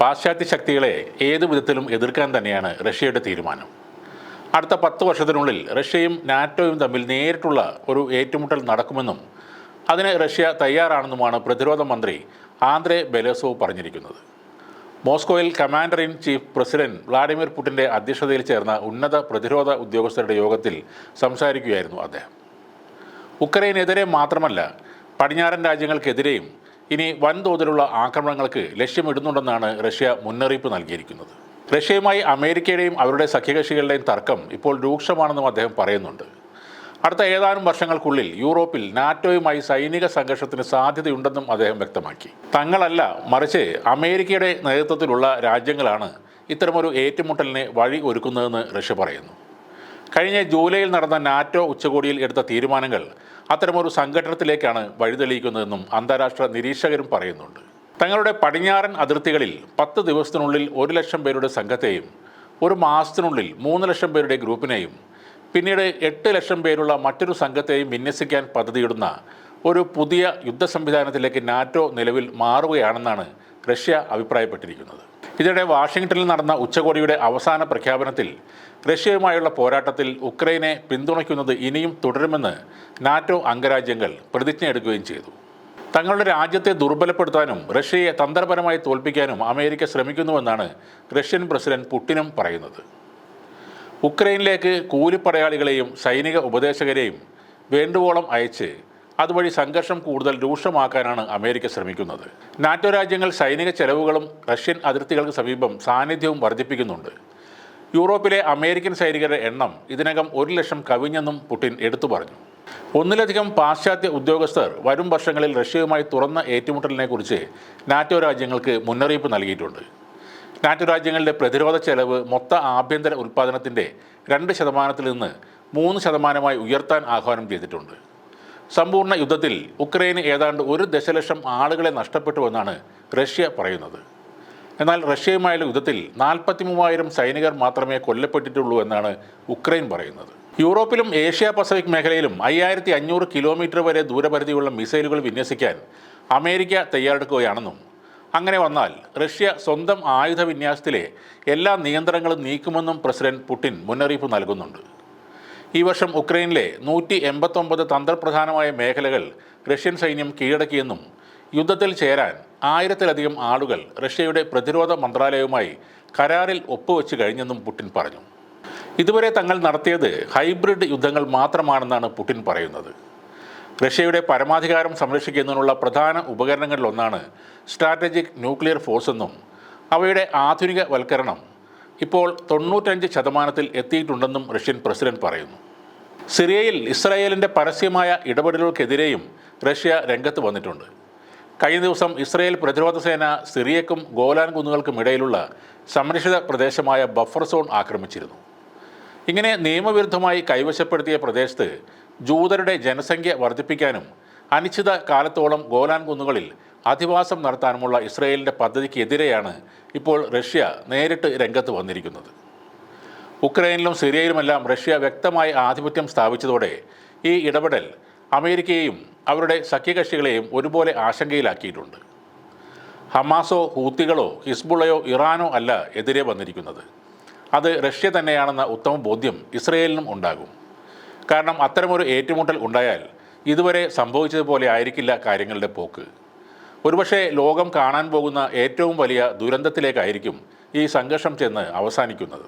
പാശ്ചാത്യ ശക്തികളെ ഏതു വിധത്തിലും എതിർക്കാൻ തന്നെയാണ് റഷ്യയുടെ തീരുമാനം. അടുത്ത പത്ത് വർഷത്തിനുള്ളിൽ റഷ്യയും നാറ്റോയും തമ്മിൽ നേരിട്ടുള്ള ഒരു ഏറ്റുമുട്ടൽ നടക്കുമെന്നും അതിന് റഷ്യ തയ്യാറാണെന്നുമാണ് പ്രതിരോധ മന്ത്രി ആന്ദ്രെ ബെലേസോവ് പറഞ്ഞിരിക്കുന്നത്. മോസ്കോയിൽ commander in chief president Vladimir പുടിന്റെ അധ്യക്ഷതയിൽ ചേർന്ന ഉന്നത പ്രതിരോധ ഉദ്യോഗസ്ഥരുടെ യോഗത്തിൽ സംസാരിക്കുകയായിരുന്നു അദ്ദേഹം. ഉക്രൈനെതിരെ മാത്രമല്ല പടിഞ്ഞാറൻ രാജ്യങ്ങൾക്കെതിരെയും ഇനി വൻതോതിലുള്ള ആക്രമണങ്ങൾക്ക് ലക്ഷ്യമിടുന്നുണ്ടെന്നാണ് റഷ്യ മുന്നറിയിപ്പ് നൽകിയിരിക്കുന്നത്. റഷ്യയുമായി അമേരിക്കയുടെയും അവരുടെ സഖ്യകക്ഷികളുടെയും തർക്കം ഇപ്പോൾ രൂക്ഷമാണെന്നും അദ്ദേഹം പറയുന്നുണ്ട്. അടുത്ത ഏതാനും വർഷങ്ങൾക്കുള്ളിൽ യൂറോപ്പിൽ നാറ്റോയുമായി സൈനിക സംഘർഷത്തിന് സാധ്യതയുണ്ടെന്നും അദ്ദേഹം വ്യക്തമാക്കി. തങ്ങളല്ല മറിച്ച് അമേരിക്കയുടെ നേതൃത്വത്തിലുള്ള രാജ്യങ്ങളാണ് ഇത്തരമൊരു ഏറ്റുമുട്ടലിന് വഴി ഒരുക്കുന്നതെന്ന് റഷ്യ പറയുന്നു. കഴിഞ്ഞ ജൂലൈയിൽ നടന്ന നാറ്റോ ഉച്ചകോടിയിൽ എടുത്ത തീരുമാനങ്ങൾ അത്തരമൊരു സംഘടനത്തിലേക്കാണ് വഴിതെളിയിക്കുന്നതെന്നും അന്താരാഷ്ട്ര നിരീക്ഷകരും പറയുന്നുണ്ട്. തങ്ങളുടെ പടിഞ്ഞാറൻ അതിർത്തികളിൽ പത്ത് ദിവസത്തിനുള്ളിൽ ഒരു ലക്ഷം പേരുടെ സംഘത്തെയും ഒരു മാസത്തിനുള്ളിൽ മൂന്ന് ലക്ഷം പേരുടെ ഗ്രൂപ്പിനെയും പിന്നീട് എട്ട് ലക്ഷം പേരുള്ള മറ്റൊരു സംഘത്തെയും വിന്യസിക്കാൻ പദ്ധതിയിടുന്ന ഒരു പുതിയ യുദ്ധ സംവിധാനത്തിലേക്ക് നാറ്റോ നിലവിൽ മാറുകയാണെന്നാണ് റഷ്യ അഭിപ്രായപ്പെട്ടിരിക്കുന്നത്. ഇതിനിടെ വാഷിംഗ്ടണിൽ നടന്ന ഉച്ചകോടിയുടെ അവസാന പ്രഖ്യാപനത്തിൽ റഷ്യയുമായുള്ള പോരാട്ടത്തിൽ ഉക്രൈനെ പിന്തുണയ്ക്കുന്നത് ഇനിയും തുടരുമെന്ന് നാറ്റോ അംഗരാജ്യങ്ങൾ പ്രതിജ്ഞ എടുക്കുകയും ചെയ്തു. തങ്ങളുടെ രാജ്യത്തെ ദുർബലപ്പെടുത്താനും റഷ്യയെ തന്ത്രപരമായി തോൽപ്പിക്കാനും അമേരിക്ക ശ്രമിക്കുന്നുവെന്നാണ് റഷ്യൻ പ്രസിഡന്റ് പുടിനും പറയുന്നത്. ഉക്രൈനിലേക്ക് കൂലിപ്പടയാളികളെയും സൈനിക ഉപദേശകരെയും വേണ്ടുവോളം അയച്ച് അതുവഴി സംഘർഷം കൂടുതൽ രൂക്ഷമാക്കാനാണ് അമേരിക്ക ശ്രമിക്കുന്നത്. നാറ്റോ രാജ്യങ്ങൾ സൈനിക ചെലവുകളും റഷ്യൻ അതിർത്തികൾക്ക് സമീപം സാന്നിധ്യവും വർദ്ധിപ്പിക്കുന്നുണ്ട്. യൂറോപ്പിലെ അമേരിക്കൻ സൈനികരുടെ എണ്ണം ഇതിനകം ഒരു ലക്ഷം കവിഞ്ഞെന്നും പുടിൻ എടുത്തു പറഞ്ഞു. ഒന്നിലധികം പാശ്ചാത്യ ഉദ്യോഗസ്ഥർ വരും വർഷങ്ങളിൽ റഷ്യയുമായി തുറന്ന ഏറ്റുമുട്ടലിനെക്കുറിച്ച് നാറ്റോ രാജ്യങ്ങൾക്ക് മുന്നറിയിപ്പ് നൽകിയിട്ടുണ്ട്. നാറ്റോ രാജ്യങ്ങളുടെ പ്രതിരോധ ചെലവ് മൊത്ത ആഭ്യന്തര ഉൽപ്പാദനത്തിന്റെ രണ്ട് ശതമാനത്തിൽ നിന്ന് മൂന്ന് ശതമാനമായി ഉയർത്താൻ ആഹ്വാനം ചെയ്തിട്ടുണ്ട്. സമ്പൂർണ യുദ്ധത്തിൽ ഉക്രൈന് ഏതാണ്ട് ഒരു ദശലക്ഷം ആളുകളെ നഷ്ടപ്പെട്ടുവെന്നാണ് റഷ്യ പറയുന്നത്. എന്നാൽ റഷ്യയുമായുള്ള യുദ്ധത്തിൽ നാൽപ്പത്തി മൂവായിരം സൈനികർ മാത്രമേ കൊല്ലപ്പെട്ടിട്ടുള്ളൂ എന്നാണ് ഉക്രൈൻ പറയുന്നത്. യൂറോപ്പിലും ഏഷ്യ പസഫിക് മേഖലയിലും അയ്യായിരത്തി അഞ്ഞൂറ് കിലോമീറ്റർ വരെ ദൂരപരിധിയുള്ള മിസൈലുകൾ വിന്യസിക്കാൻ അമേരിക്ക തയ്യാറെടുക്കുകയാണെന്നും അങ്ങനെ വന്നാൽ റഷ്യ സ്വന്തം ആയുധ വിന്യാസത്തിലെ എല്ലാ നിയന്ത്രണങ്ങളും നീക്കുമെന്നും പ്രസിഡന്റ് പുടിൻ മുന്നറിയിപ്പ് നൽകുന്നുണ്ട്. ഈ വർഷം ഉക്രൈനിലെ നൂറ്റി എൺപത്തൊമ്പത് തന്ത്രപ്രധാനമായ മേഖലകൾ റഷ്യൻ സൈന്യം കീഴടക്കിയെന്നും യുദ്ധത്തിൽ ചേരാൻ ആയിരത്തിലധികം ആളുകൾ റഷ്യയുടെ പ്രതിരോധ മന്ത്രാലയവുമായി കരാറിൽ ഒപ്പുവെച്ച് കഴിഞ്ഞെന്നും പുടിൻ പറഞ്ഞു. ഇതുവരെ തങ്ങൾ നടത്തിയത് ഹൈബ്രിഡ് യുദ്ധങ്ങൾ മാത്രമാണെന്നാണ് പുടിൻ പറയുന്നത്. റഷ്യയുടെ പരമാധികാരം സംരക്ഷിക്കുന്നതിനുള്ള പ്രധാന ഉപകരണങ്ങളിലൊന്നാണ് സ്ട്രാറ്റജിക് ന്യൂക്ലിയർ ഫോഴ്സ് എന്നും അവയുടെ ആധുനിക വൽക്കരണം ഇപ്പോൾ തൊണ്ണൂറ്റഞ്ച് ശതമാനത്തിൽ എത്തിയിട്ടുണ്ടെന്നും റഷ്യൻ പ്രസിഡന്റ് പറയുന്നു. സിറിയയിൽ ഇസ്രായേലിന്റെ പരസ്യമായ ഇടപെടലുകൾക്കെതിരെയും റഷ്യ രംഗത്ത് വന്നിട്ടുണ്ട്. കഴിഞ്ഞ ദിവസം ഇസ്രായേൽ പ്രതിരോധ സേന സിറിയക്കും ഗോലാൻ കുന്നുകൾക്കും ഇടയിലുള്ള സംരക്ഷിത പ്രദേശമായ ബഫർ സോൺ ആക്രമിച്ചിരുന്നു. ഇങ്ങനെ നിയമവിരുദ്ധമായി കൈവശപ്പെടുത്തിയ പ്രദേശത്ത് ജൂതരുടെ ജനസംഖ്യ വർദ്ധിപ്പിക്കാനും അനിശ്ചിത കാലത്തോളം ഗോലാൻ കുന്നുകളിൽ അധിവാസം നടത്താനുമുള്ള ഇസ്രയേലിന്റെ പദ്ധതിക്കെതിരെയാണ് ഇപ്പോൾ റഷ്യ നേരിട്ട് രംഗത്ത് വന്നിരിക്കുന്നത്. ഉക്രൈനിലും സിറിയയിലുമെല്ലാം റഷ്യ വ്യക്തമായ ആധിപത്യം സ്ഥാപിച്ചതോടെ ഈ ഇടപെടൽ അമേരിക്കയെയും അവരുടെ സഖ്യകക്ഷികളെയും ഒരുപോലെ ആശങ്കയിലാക്കിയിട്ടുണ്ട്. ഹമാസോ ഹൂത്തികളോ ഹിസ്ബുള്ളയോ ഇറാനോ അല്ല എതിരെ വന്നിരിക്കുന്നത്. അത് റഷ്യ തന്നെയാണെന്ന ഉത്തമ ബോധ്യം ഇസ്രയേലിനും ഉണ്ടാകും. കാരണം അത്തരമൊരു ഏറ്റുമുട്ടൽ ഉണ്ടായാൽ ഇതുവരെ സംഭവിച്ചതുപോലെ ആയിരിക്കില്ല കാര്യങ്ങളുടെ പോക്ക്. ഒരുപക്ഷെ ലോകം കാണാൻ പോകുന്ന ഏറ്റവും വലിയ ദുരന്തത്തിലേക്കായിരിക്കും ഈ സംഘർഷം ചെന്ന് അവസാനിക്കുന്നത്.